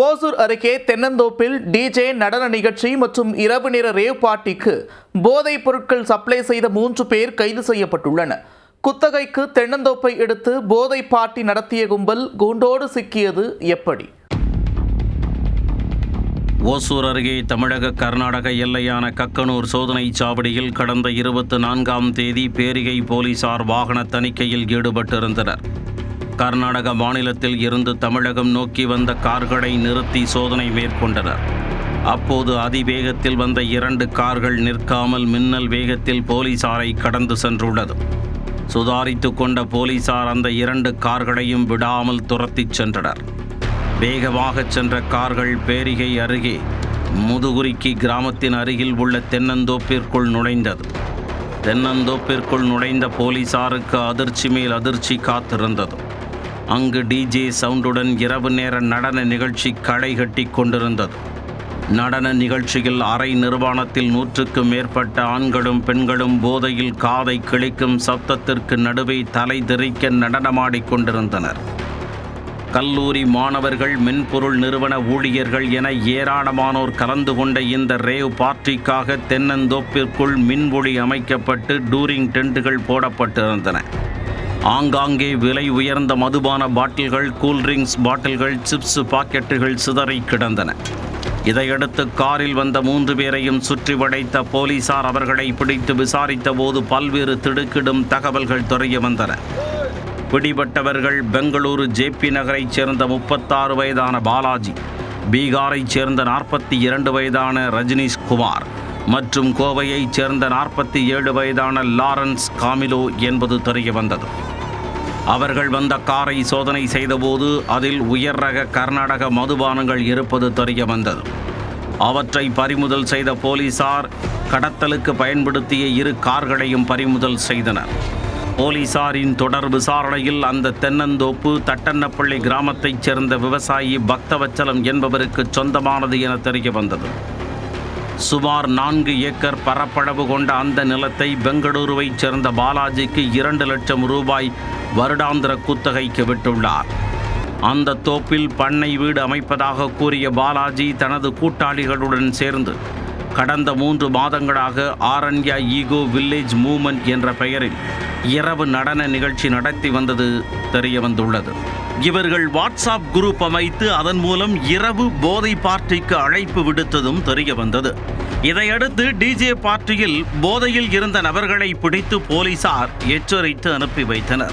ஓசூர் அருகே தென்னந்தோப்பில் டிஜே நடன நிகழ்ச்சி மற்றும் இரவு நேர ரேவ் பார்ட்டிக்கு போதைப் பொருட்கள் சப்ளை செய்த மூன்று பேர் கைது செய்யப்பட்டுள்ளனர். குத்தகைக்கு தென்னந்தோப்பை எடுத்து போதை பார்ட்டி நடத்திய கும்பல் குண்டோடு சிக்கியது எப்படி? ஓசூர் அருகே தமிழக கர்நாடக எல்லையான கக்கனூர் சோதனைச் சாவடியில் கடந்த இருபத்தி நான்காம் தேதி பேரிகை போலீசார் வாகன தணிக்கையில் ஈடுபட்டிருந்தனர். கர்நாடக மாநிலத்தில் இருந்து தமிழகம் நோக்கி வந்த கார்களை நிறுத்தி சோதனை மேற்கொண்டனர். அப்போது அதிவேகத்தில் வந்த இரண்டு கார்கள் நிற்காமல் மின்னல் வேகத்தில் போலீசாரை கடந்து சென்றுள்ளது. சுதாரித்து கொண்ட போலீசார் அந்த இரண்டு கார்களையும் விடாமல் துரத்திச் சென்றனர். வேகமாகச் சென்ற கார்கள் பேரிகை அருகே முதுகுரிக்கி கிராமத்தின் அருகில் உள்ள தென்னந்தோப்பிற்குள் நுழைந்தது. தென்னந்தோப்பிற்குள் நுழைந்த போலீசாருக்கு அதிர்ச்சி மேல் அதிர்ச்சி காத்திருந்தது. அங்கு டிஜே சவுண்டுடன் இரவு நேர நடன நிகழ்ச்சி களை கட்டி கொண்டிருந்தது. நடன நிகழ்ச்சியில் அரை நிர்வாணத்தில் நூற்றுக்கும் மேற்பட்ட ஆண்களும் பெண்களும் போதையில் காதை கிழிக்கும் சப்தத்திற்கு நடுவே தலை திரிக்க நடனமாடிக் கொண்டிருந்தனர். கல்லூரி மாணவர்கள் மென்பொருள் நிறுவன ஊழியர்கள் என ஏராளமானோர் கலந்து கொண்ட இந்த ரேவ் பார்ட்டிக்காக தென்னந்தோப்பிற்குள் மின்ஒளி அமைக்கப்பட்டு டூரிங் டென்ட்டுகள் போடப்பட்டிருந்தன. ஆங்காங்கே விலை உயர்ந்த மதுபான பாட்டில்கள் கூல்ட்ரிங்க்ஸ் பாட்டில்கள் சிப்ஸ் பாக்கெட்டுகள் சிதறி கிடந்தன. இதையடுத்து காரில் வந்த மூன்று பேரையும் சுற்றி வளைத்த போலீசார் அவர்களை பிடித்து விசாரித்த போது பல்வேறு திடுக்கிடும் தகவல்கள் தெரிய வந்தன. பிடிபட்டவர்கள் பெங்களூரு ஜேபி நகரைச் சேர்ந்த முப்பத்தாறு வயதான பாலாஜி பீகாரைச் சேர்ந்த நாற்பத்தி இரண்டு வயதான ரஜினிஷ் குமார் மற்றும் கோவையைச் சேர்ந்த நாற்பத்தி ஏழு வயதான லாரன்ஸ் காமிலோ என்பது தெரிய வந்தது. அவர்கள் வந்த காரை சோதனை செய்தபோது அதில் உயர் ரக கர்நாடக மதுபானங்கள் இருப்பது தெரிய வந்தது. அவற்றை பறிமுதல் செய்த போலீசார் கடத்தலுக்கு பயன்படுத்திய இரு கார்களையும் பறிமுதல் செய்தனர். போலீசாரின் தொடர் விசாரணையில் அந்த தென்னந்தோப்பு தட்டன்னப்பள்ளி கிராமத்தைச் சேர்ந்த விவசாயி பக்தவச்சலம் என்பவருக்கு சொந்தமானது என தெரிய வந்தது. சுமார் நான்கு ஏக்கர் பரப்பளவு கொண்ட அந்த நிலத்தை பெங்களூருவைச் சேர்ந்த பாலாஜிக்கு இரண்டு லட்சம் ரூபாய் வருடாந்திர குத்தகைக்கு விட்டுள்ளார். அந்த தோப்பில் பண்ணை வீடு அமைப்பதாக கூறிய பாலாஜி தனது கூட்டாளிகளுடன் சேர்ந்து கடந்த மூன்று மாதங்களாக ஆரண்யா ஈகோ வில்லேஜ் மூவ்மெண்ட் என்ற பெயரில் இரவு நடன நிகழ்ச்சி நடத்தி வந்தது தெரிய வந்துள்ளது இவர்கள் வாட்ஸ்அப் குரூப் அமைத்து அதன் மூலம் இரவு போதை பார்ட்டிக்கு அழைப்பு விடுத்ததும் தெரிய வந்தது இதையடுத்து டிஜே பார்ட்டியில் போதையில் இருந்த நபர்களை பிடித்து போலீசார் எச்சரித்து அனுப்பி வைத்தனர்.